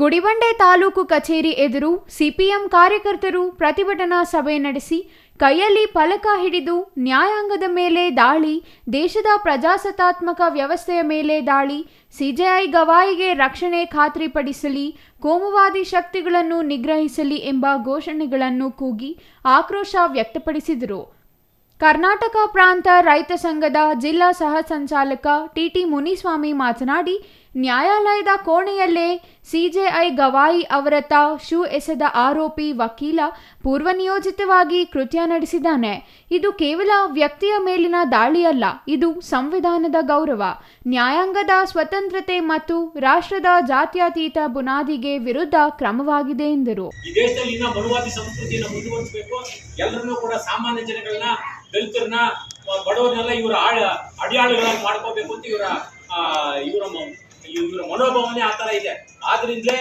ಗುಡಿಬಂಡೆ ತಾಲೂಕು ಕಚೇರಿ ಎದುರು ಸಿಪಿಎಂ ಕಾರ್ಯಕರ್ತರು ಪ್ರತಿಭಟನಾ ಸಭೆ ನಡೆಸಿ ಕೈಯಲ್ಲಿ ಫಲಕ ಹಿಡಿದು ನ್ಯಾಯಾಂಗದ ಮೇಲೆ ದಾಳಿ, ದೇಶದ ಪ್ರಜಾಸತ್ತಾತ್ಮಕ ವ್ಯವಸ್ಥೆಯ ಮೇಲೆ ದಾಳಿ, ಸಿಜೆಐ ಗವಾಯಿಗೆ ರಕ್ಷಣೆ ಖಾತ್ರಿಪಡಿಸಲಿ, ಕೋಮುವಾದಿ ಶಕ್ತಿಗಳನ್ನು ನಿಗ್ರಹಿಸಲಿ ಎಂಬ ಘೋಷಣೆಗಳನ್ನು ಕೂಗಿ ಆಕ್ರೋಶ ವ್ಯಕ್ತಪಡಿಸಿದರು. ಕರ್ನಾಟಕ ಪ್ರಾಂತ ರೈತ ಸಂಘದ ಜಿಲ್ಲಾ ಸಹ ಸಂಚಾಲಕ ಟಿಟಿ ಮುನಿಸ್ವಾಮಿ ಮಾತನಾಡಿ ನ್ಯಾಯಾಲಯದ ಕೋಣೆಯಲ್ಲೇ ಸಿಜೆಐ ಗವಾಯಿ ಅವರತ್ತ ಶೂ ಎಸೆದ ಆರೋಪಿ ವಕೀಲ ಪೂರ್ವನಿಯೋಜಿತವಾಗಿ ಕೃತ್ಯ ನಡೆಸಿದ್ದಾನೆ. ಇದು ಕೇವಲ ವ್ಯಕ್ತಿಯ ಮೇಲಿನ ದಾಳಿಯಲ್ಲ, ಇದು ಸಂವಿಧಾನದ ಗೌರವ. ನ್ಯಾಯಾಂಗದ ಸ್ವತಂತ್ರತೆ ಮತ್ತು ರಾಷ್ಟ್ರದ ಜಾತ್ಯತೀತ ಬುನಾದಿಗೆ ವಿರುದ್ಧ ಕ್ರಮವಾಗಿದೆ ಎಂದರು. ಬಡವರನ್ನೆಲ್ಲ ಇವರ ಅಡಿಯಾಳುಗಳಾಗಿ ಮಾಡ್ಕೋಬೇಕು ಅಂತ ಇವರ ಇವರ ಇವರ ಮನೋಭಾವನೆ ಆ ತರ ಇದೆ. ಆದ್ರಿಂದಲೇ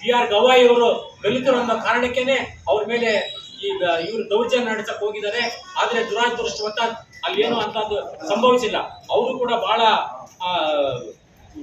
ಬಿ ಆರ್ ಗವಾಯಿ ಅವರು ದಲಿತರು ಅನ್ನೋ ಕಾರಣಕ್ಕೇನೆ ಅವ್ರ ಮೇಲೆ ಈ ಇವರು ದೌರ್ಜನ್ಯ ನಡೆಸಕ್ ಹೋಗಿದ್ದಾರೆ. ಆದ್ರೆ ದುರಾದೃಷ್ಟವತ್ತ ಅಲ್ಲಿ ಏನು ಅಂತದ್ದು ಸಂಭವಿಸಿಲ್ಲ. ಅವರು ಕೂಡ ಬಹಳ ಆ,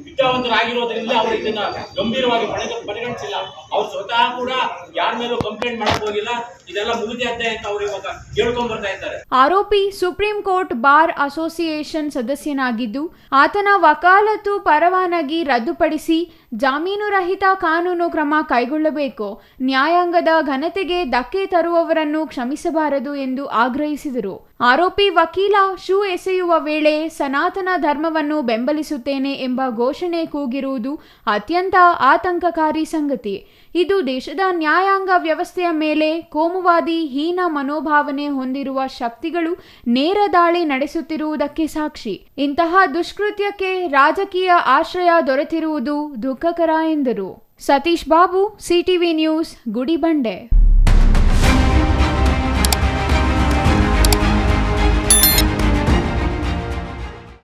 ವಿದ್ಯಾವಂತರಾಗಿರೋದ್ರಿಂದ ಅವರು ಇದನ್ನ ಗಂಭೀರವಾಗಿ ಪರಿಗ ಪರಿಗಣಿಸಿಲ್ಲ. ಅವ್ರು ಸ್ವತಃ ಕೂಡ ಯಾರ ಮೇಲೂ ಕಂಪ್ಲೇಂಟ್ ಮಾಡಕ್ ಹೋಗಿಲ್ಲ. ಇದೆಲ್ಲ ಮುಗಿದೇ ಅಂತ ಅವ್ರು ಇವಾಗ ಹೇಳ್ಕೊಂಡ್ ಬರ್ತಾ ಇದ್ದಾರೆ. ಆರೋಪಿ ಸುಪ್ರೀಂ ಕೋರ್ಟ್ ಬಾರ್ ಅಸೋಸಿಯೇಷನ್ ಸದಸ್ಯನಾಗಿದ್ದು, ಆತನ ವಕಾಲತ್ತು ಪರವಾನಗಿ ರದ್ದುಪಡಿಸಿ ಜಾಮೀನು ರಹಿತ ಕಾನೂನು ಕ್ರಮ ಕೈಗೊಳ್ಳಬೇಕು, ನ್ಯಾಯಾಂಗದ ಘನತೆಗೆ ಧಕ್ಕೆ ತರುವವರನ್ನು ಕ್ಷಮಿಸಬಾರದು ಎಂದು ಆಗ್ರಹಿಸಿದರು. ಆರೋಪಿ ವಕೀಲ ಶೂ ಎಸೆಯುವ ವೇಳೆ ಸನಾತನ ಧರ್ಮವನ್ನು ಬೆಂಬಲಿಸುತ್ತೇನೆ ಎಂಬ ಘೋಷಣೆ ಕೂಗಿರುವುದು ಅತ್ಯಂತ ಆತಂಕಕಾರಿ ಸಂಗತಿ. ಇದು ದೇಶದ ನ್ಯಾಯಾಂಗ ವ್ಯವಸ್ಥೆಯ ಮೇಲೆ ಕೋಮುವಾದಿ, ಹೀನ ಮನೋಭಾವನೆ ಹೊಂದಿರುವ ಶಕ್ತಿಗಳು ನೇರ ದಾಳಿ ನಡೆಸುತ್ತಿರುವುದಕ್ಕೆ ಸಾಕ್ಷಿ. ಇಂತಹ ದುಷ್ಕೃತ್ಯಕ್ಕೆ ರಾಜಕೀಯ ಆಶ್ರಯ ದೊರೆತಿರುವುದು ದುಃಖಕರ ಎಂದರು. Satish Babu, CTV news, Gudibande.